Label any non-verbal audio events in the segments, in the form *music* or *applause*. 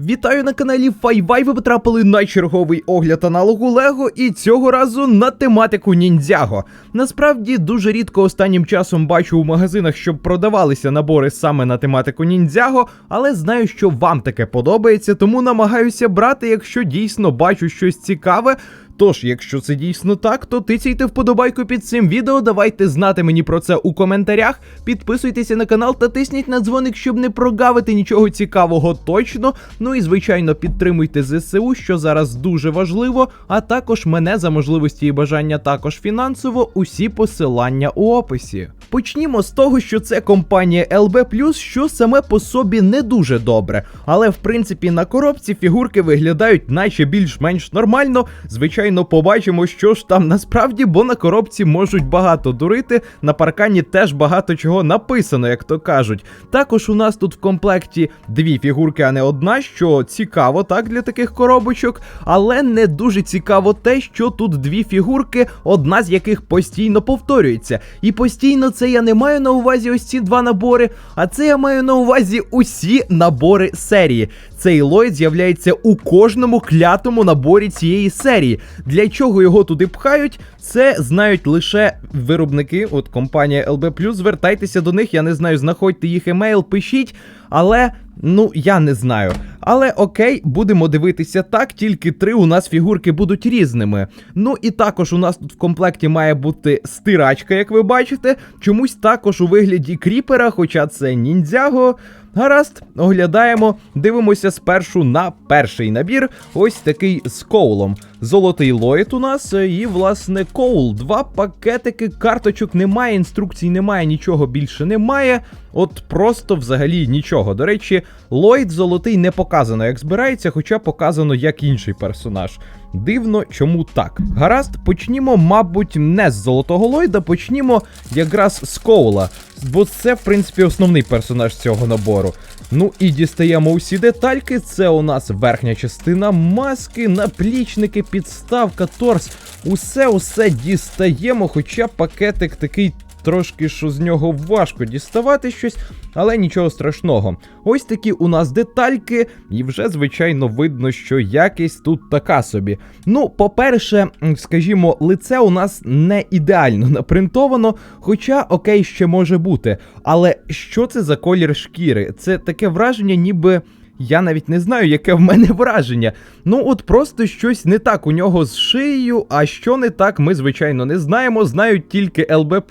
Вітаю на каналі Файвай. Ви потрапили на черговий огляд аналогу Лего, і цього разу на тематику ніндзяго. Насправді дуже рідко останнім часом бачу у магазинах, щоб продавалися набори саме на тематику ніндзяго, але знаю, що вам таке подобається, тому намагаюся брати, якщо дійсно бачу щось цікаве. Тож, якщо це дійсно так, то тицяйте вподобайку під цим відео, давайте знати мені про це у коментарях. Підписуйтеся на канал та тисніть на дзвоник, щоб не прогавити нічого цікавого точно. Ну і звичайно, підтримуйте ЗСУ, що зараз дуже важливо. А також мене за можливості і бажання також фінансово. Усі посилання у описі. Почнімо з того, що це компанія LB+, що саме по собі не дуже добре. Але в принципі на коробці фігурки виглядають наче більш-менш нормально. Звичайно, побачимо, що ж там насправді, бо на коробці можуть багато дурити. На паркані теж багато чого написано, як то кажуть. Також у нас тут в комплекті дві фігурки, а не одна, що цікаво так для таких коробочок. Але не дуже цікаво те, що тут дві фігурки, одна з яких постійно повторюється. І постійно це я не маю на увазі ось ці два набори, а це я маю на увазі усі набори серії. Цей Ллойд з'являється у кожному клятому наборі цієї серії. Для чого його туди пхають, це знають лише виробники. От компанія LB+, звертайтеся до них, я не знаю, знаходьте їх емейл, пишіть, але ну я не знаю. Але окей, будемо дивитися так, тільки три у нас фігурки будуть різними. Ну і також у нас тут в комплекті має бути стирачка, як ви бачите. Чомусь також у вигляді кріпера, хоча це ніндзяго. Гаразд, оглядаємо, дивимося спершу на перший набір. Ось такий з коулом. Золотий лоїд у нас е, і, власне, коул. Два пакетики, карточок немає, інструкцій немає, нічого більше немає. От просто взагалі нічого. До речі, Ллойд золотий не показано, як збирається, хоча показано як інший персонаж. Дивно, чому так. Гаразд, почнімо, мабуть, не з золотого Ллойда, почнімо якраз з Коула. Бо це, в принципі, основний персонаж цього набору. Ну і дістаємо усі детальки. Це у нас верхня частина маски, наплічники, підставка, торс. Усе усе дістаємо, хоча пакетик такий. Трошки що з нього важко діставати щось, але нічого страшного. Ось такі у нас детальки, і вже, звичайно, видно, що якість тут така собі. Ну, по-перше, скажімо, лице у нас не ідеально напринтовано, хоча окей, ще може бути. Але що це за колір шкіри? Це таке враження, ніби. Я навіть не знаю, яке в мене враження. Ну, от просто щось не так у нього з шиєю, а що не так, ми, звичайно, не знаємо. Знають тільки ЛБ.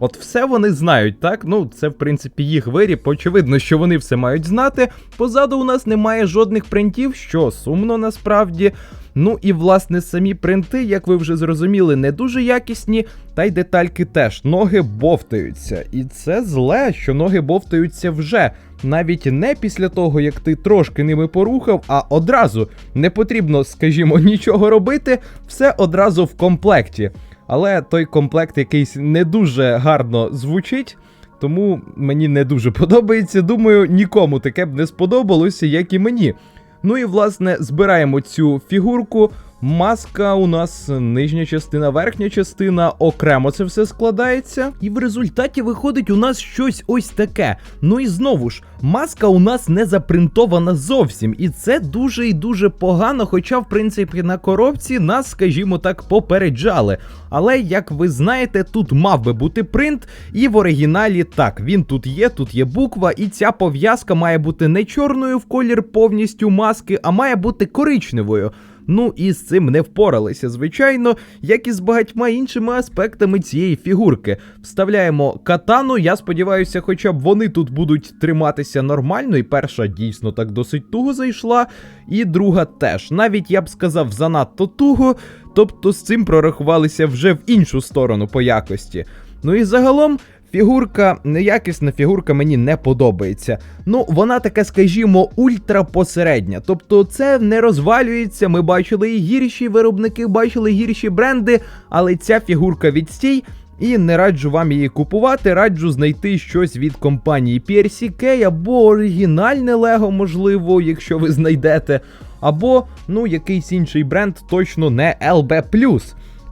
От все вони знають, так? Ну, це, в принципі, їх виріб. Очевидно, що вони все мають знати. Позаду у нас немає жодних принтів, що сумно насправді. Ну і власне самі принти, як ви вже зрозуміли, не дуже якісні, та й детальки теж. Ноги бовтаються. І це зле, що ноги бовтаються вже. Навіть не після того, як ти трошки ними порухав, а одразу не потрібно, скажімо, *laughs* нічого робити, все одразу в комплекті. Але той комплект якийсь не дуже гарно звучить. Тому мені не дуже *laughs* подобається. Думаю, нікому таке б не сподобалося, як і мені. Ну і власне збираємо цю фігурку. Маска у нас нижня частина, верхня частина, окремо це все складається. І в результаті виходить у нас щось ось таке. Ну і знову ж, маска у нас не запринтована зовсім. І це дуже і дуже погано, хоча, в принципі, на коробці нас, скажімо так, попереджали. Але як ви знаєте, тут мав би бути принт, і в оригіналі так, він тут є, тут є буква, і ця пов'язка має бути не чорною в колір повністю маски, а має бути коричневою. Ну і з цим не впоралися, звичайно, як і з багатьма іншими аспектами цієї фігурки. Вставляємо катану. Я сподіваюся, хоча б вони тут будуть триматися нормально. І перша дійсно так досить туго зайшла, і друга теж. Навіть я б сказав, занадто туго. Тобто з цим прорахувалися вже в іншу сторону по якості. Ну і загалом. Фігурка, неякісна фігурка мені не подобається. Ну, вона така, скажімо, ультрапосередня. Тобто це не розвалюється. Ми бачили і гірші виробники, бачили гірші бренди, але ця фігурка відстій. І не раджу вам її купувати, раджу знайти щось від компанії PRCK або оригінальне Лего, можливо, якщо ви знайдете, або ну якийсь інший бренд, точно не LB+.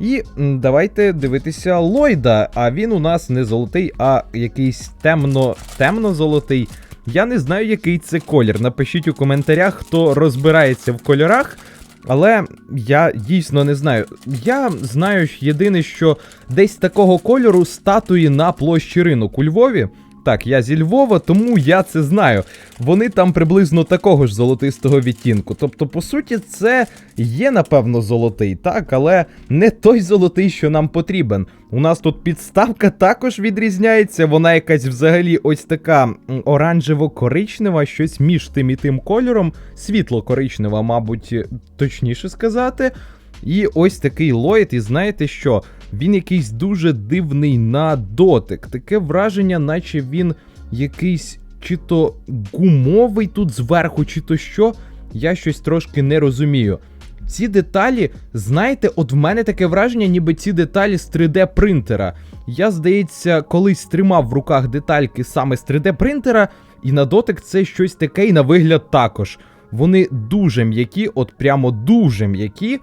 І давайте дивитися Ллойда. А він у нас не золотий, а якийсь темно темно-золотий. Я не знаю, який це колір. Напишіть у коментарях, хто розбирається в кольорах. Але я дійсно не знаю. Я знаю єдине, що десь такого кольору статуї на площі ринок у Львові. Так, я зі Львова, тому я це знаю. Вони там приблизно такого ж золотистого відтінку. Тобто, по суті, це є, напевно, золотий, так, але не той золотий, що нам потрібен. У нас тут підставка також відрізняється. Вона якась взагалі ось така оранжево-коричнева, щось між тим і тим кольором. Світло-коричнева, мабуть, точніше сказати. І ось такий Ллойд, і знаєте що? Він якийсь дуже дивний на дотик. Таке враження, наче він якийсь чи то гумовий тут зверху, чи то що. Я щось трошки не розумію. Ці деталі, знаєте, от в мене таке враження, ніби ці деталі з 3D принтера. Я, здається, колись тримав в руках детальки саме з 3D принтера, і на дотик це щось таке, і на вигляд також. Вони дуже м'які, от прямо дуже м'які.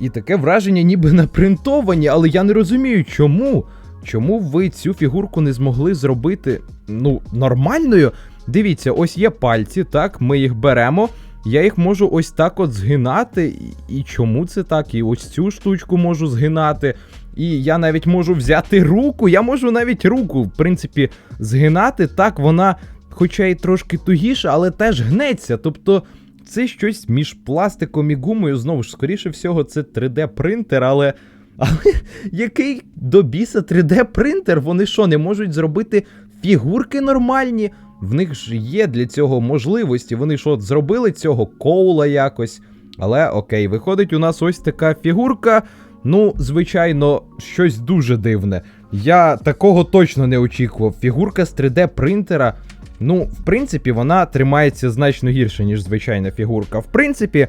І таке враження, ніби напринтовані, але я не розумію, чому. Чому ви цю фігурку не змогли зробити ну, нормальною? Дивіться, ось є пальці, так, ми їх беремо. Я їх можу ось так от згинати. І, і чому це так? І ось цю штучку можу згинати. І я навіть можу взяти руку. Я можу навіть руку, в принципі, згинати. Так, вона, хоча й трошки тугіша, але теж гнеться. Тобто. Це щось між пластиком і гумою. Знову ж, скоріше всього, це 3D-принтер, але. Але який до біса 3D-принтер? Вони що, не можуть зробити фігурки нормальні? В них ж є для цього можливості. Вони що, зробили цього коула якось. Але окей, виходить, у нас ось така фігурка. Ну, звичайно, щось дуже дивне. Я такого точно не очікував. Фігурка з 3D-принтера. Ну, в принципі, вона тримається значно гірше, ніж звичайна фігурка. В принципі,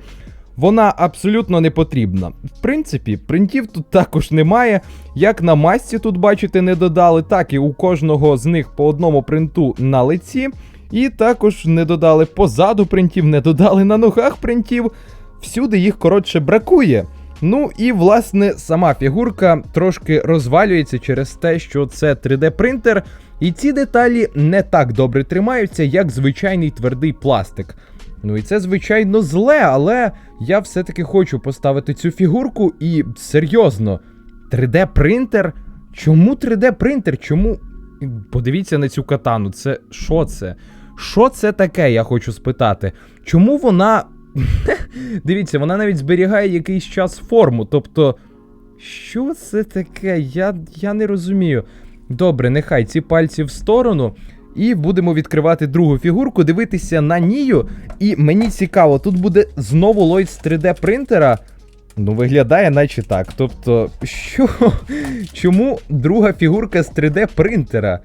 вона абсолютно не потрібна. В принципі, принтів тут також немає. Як на масці тут, бачите, не додали, так і у кожного з них по одному принту на лиці. І також не додали позаду принтів, не додали на ногах принтів. Всюди їх, коротше, бракує. Ну і власне сама фігурка трошки розвалюється через те, що це 3D-принтер, і ці деталі не так добре тримаються, як звичайний твердий пластик. Ну і це, звичайно, зле, але я все-таки хочу поставити цю фігурку і серйозно, 3D-принтер? Чому 3D-принтер? Чому. Подивіться на цю катану, це що це? Що це таке, я хочу спитати. Чому вона. Дивіться, вона навіть зберігає якийсь час форму. Тобто, що це таке? Я, Я не розумію. Добре, нехай ці пальці в сторону. І будемо відкривати другу фігурку, дивитися на нію. І мені цікаво, тут буде знову Лойд з 3D принтера. Ну, виглядає, наче так. Тобто, що? Чому друга фігурка з 3D принтера?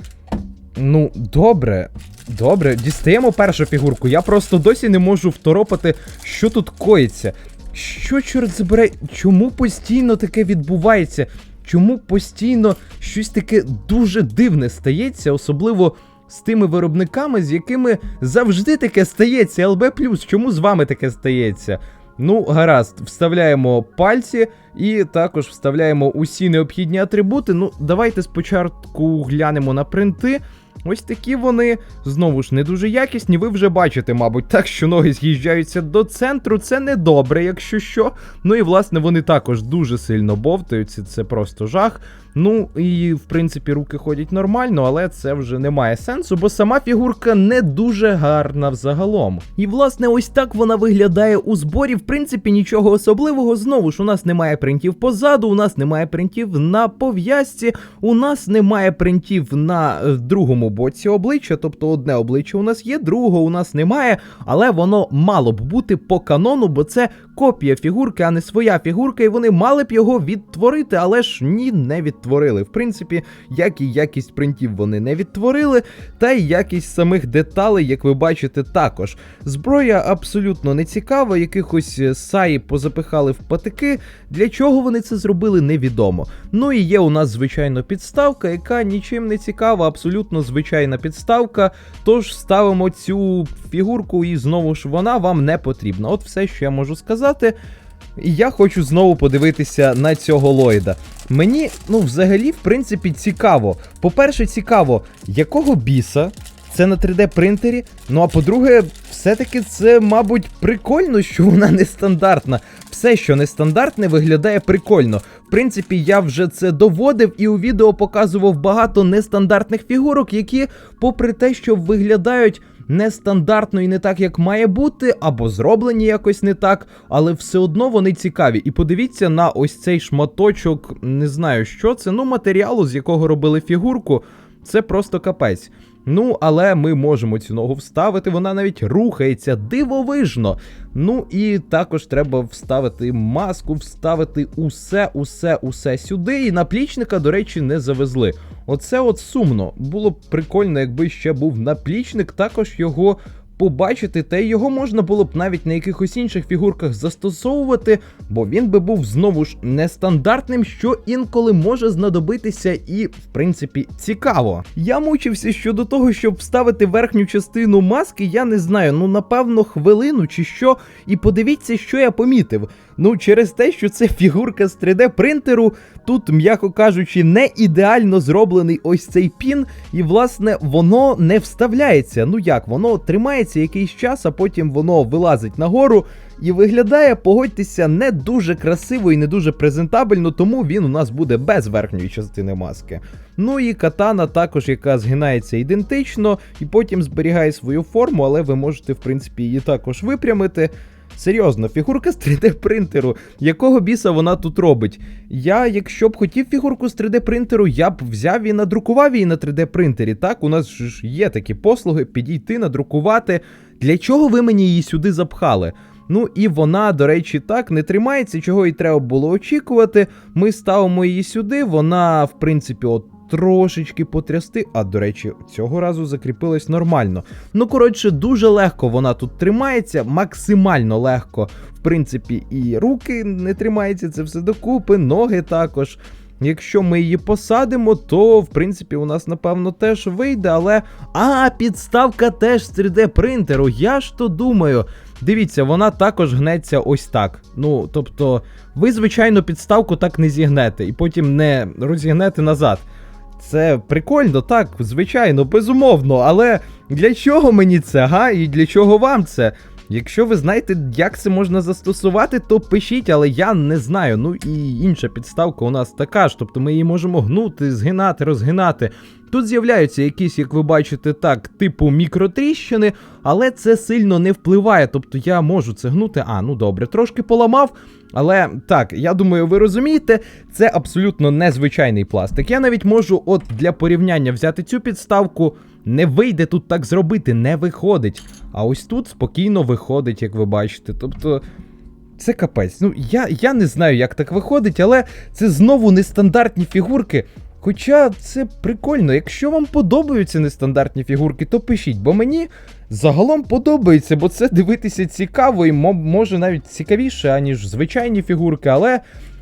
Ну, добре. Добре, дістаємо першу фігурку. Я просто досі не можу второпати, що тут коїться. Що, чорт забирай, чому постійно таке відбувається? Чому постійно щось таке дуже дивне стається, особливо з тими виробниками, з якими завжди таке стається. ЛБ чому з вами таке стається? Ну, гаразд, вставляємо пальці і також вставляємо усі необхідні атрибути. Ну, давайте спочатку глянемо на принти. Ось такі вони знову ж не дуже якісні. Ви вже бачите, мабуть, так, що ноги з'їжджаються до центру. Це не добре, якщо що. Ну і власне вони також дуже сильно бовтаються, це просто жах. Ну і в принципі руки ходять нормально, але це вже не має сенсу, бо сама фігурка не дуже гарна взагалом. І власне, ось так вона виглядає у зборі. В принципі, нічого особливого. Знову ж у нас немає принтів позаду, у нас немає принтів на пов'язці, у нас немає принтів на е, другому боці обличчя, тобто одне обличчя у нас є, другого у нас немає, але воно мало б бути по канону, бо це копія фігурки, а не своя фігурка, і вони мали б його відтворити, але ж ні, не відтворили. В принципі, як і якість принтів вони не відтворили, та й якість самих деталей, як ви бачите, також. Зброя абсолютно не цікава, якихось е, саї позапихали в патики. Для чого вони це зробили, невідомо. Ну і є у нас, звичайно, підставка, яка нічим не цікава, абсолютно звичайна підставка. Тож ставимо цю фігурку, і знову ж вона вам не потрібна. От все, що я можу сказати. І я хочу знову подивитися на цього Ллойда. Мені, ну, взагалі, в принципі, цікаво. По-перше, цікаво, якого біса це на 3D принтері. Ну а по-друге, все-таки це, мабуть, прикольно, що вона нестандартна. Все, що нестандартне, виглядає прикольно. В принципі, я вже це доводив і у відео показував багато нестандартних фігурок, які, попри те, що виглядають нестандартно і не так, як має бути, або зроблені якось не так, але все одно вони цікаві. І подивіться на ось цей шматочок, не знаю, що це, ну матеріалу, з якого робили фігурку. Це просто капець. Ну, але ми можемо цю ногу вставити, вона навіть рухається дивовижно. Ну і також треба вставити маску, вставити усе, усе, усе сюди. І наплічника, до речі, не завезли. Оце от сумно. Було б прикольно, якби ще був наплічник, також його побачити, та його можна було б навіть на якихось інших фігурках застосовувати, бо він би був знову ж нестандартним, що інколи може знадобитися, і в принципі цікаво. Я мучився щодо того, щоб вставити верхню частину маски, я не знаю, ну напевно, хвилину чи що. І подивіться, що я помітив. Ну, через те, що це фігурка з 3D принтеру, тут, м'яко кажучи, не ідеально зроблений ось цей пін, і власне воно не вставляється. Ну як, воно тримається якийсь час, а потім воно вилазить нагору. І виглядає, погодьтеся, не дуже красиво і не дуже презентабельно, тому він у нас буде без верхньої частини маски. Ну і катана також, яка згинається ідентично, і потім зберігає свою форму, але ви можете, в принципі, її також випрямити. Серйозно, фігурка з 3D принтеру. Якого біса вона тут робить? Я, якщо б хотів фігурку з 3D принтеру, я б взяв і надрукував її на 3D принтері. Так, у нас ж є такі послуги, підійти, надрукувати. Для чого ви мені її сюди запхали? Ну і вона, до речі, так не тримається, чого і треба було очікувати. Ми ставимо її сюди, вона, в принципі, от. Трошечки потрясти, а до речі, цього разу закріпилась нормально. Ну, коротше, дуже легко вона тут тримається, максимально легко. В принципі, і руки не тримаються, це все докупи, ноги також. Якщо ми її посадимо, то в принципі у нас напевно теж вийде, але. А, підставка теж з 3D принтеру. Я ж то думаю. Дивіться, вона також гнеться ось так. Ну, тобто, ви, звичайно, підставку так не зігнете, і потім не розігнете назад. Це прикольно, так, звичайно, безумовно, але для чого мені це, га? І для чого вам це? Якщо ви знаєте, як це можна застосувати, то пишіть, але я не знаю. Ну і інша підставка у нас така ж, тобто ми її можемо гнути, згинати, розгинати. Тут з'являються якісь, як ви бачите, так, типу мікротріщини, але це сильно не впливає. Тобто я можу це гнути. А, ну добре, трошки поламав. Але так, я думаю, ви розумієте, це абсолютно незвичайний пластик. Я навіть можу, от для порівняння, взяти цю підставку. Не вийде тут так зробити, не виходить. А ось тут спокійно виходить, як ви бачите. Тобто. Це капець. Ну, я, я не знаю, як так виходить, але це знову нестандартні фігурки. Хоча це прикольно, якщо вам подобаються нестандартні фігурки, то пишіть, бо мені загалом подобається, бо це дивитися цікаво і мо- може навіть цікавіше, аніж звичайні фігурки, але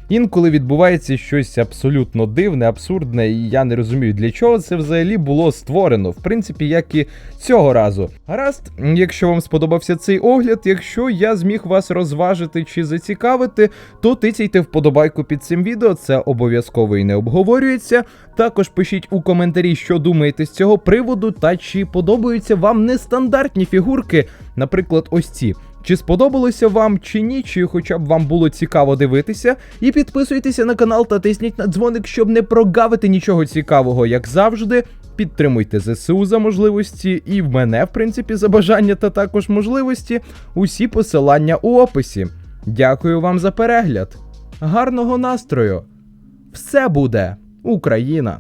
інколи відбувається щось абсолютно дивне, абсурдне, і я не розумію, для чого це взагалі було створено. В принципі, як і цього разу. Гаразд, якщо вам сподобався цей огляд, якщо я зміг вас розважити чи зацікавити, то тицяйте вподобайку під цим відео, це обов'язково і не обговорюється. Також пишіть у коментарі, що думаєте з цього приводу, та чи подобаються вам нестандартні фігурки, наприклад, ось ці. Чи сподобалося вам чи ні, чи хоча б вам було цікаво дивитися. І підписуйтеся на канал та тисніть на дзвоник, щоб не прогавити нічого цікавого, як завжди. Підтримуйте ЗСУ за можливості, і в мене, в принципі, за бажання та також можливості. Усі посилання у описі. Дякую вам за перегляд. Гарного настрою! Все буде Україна!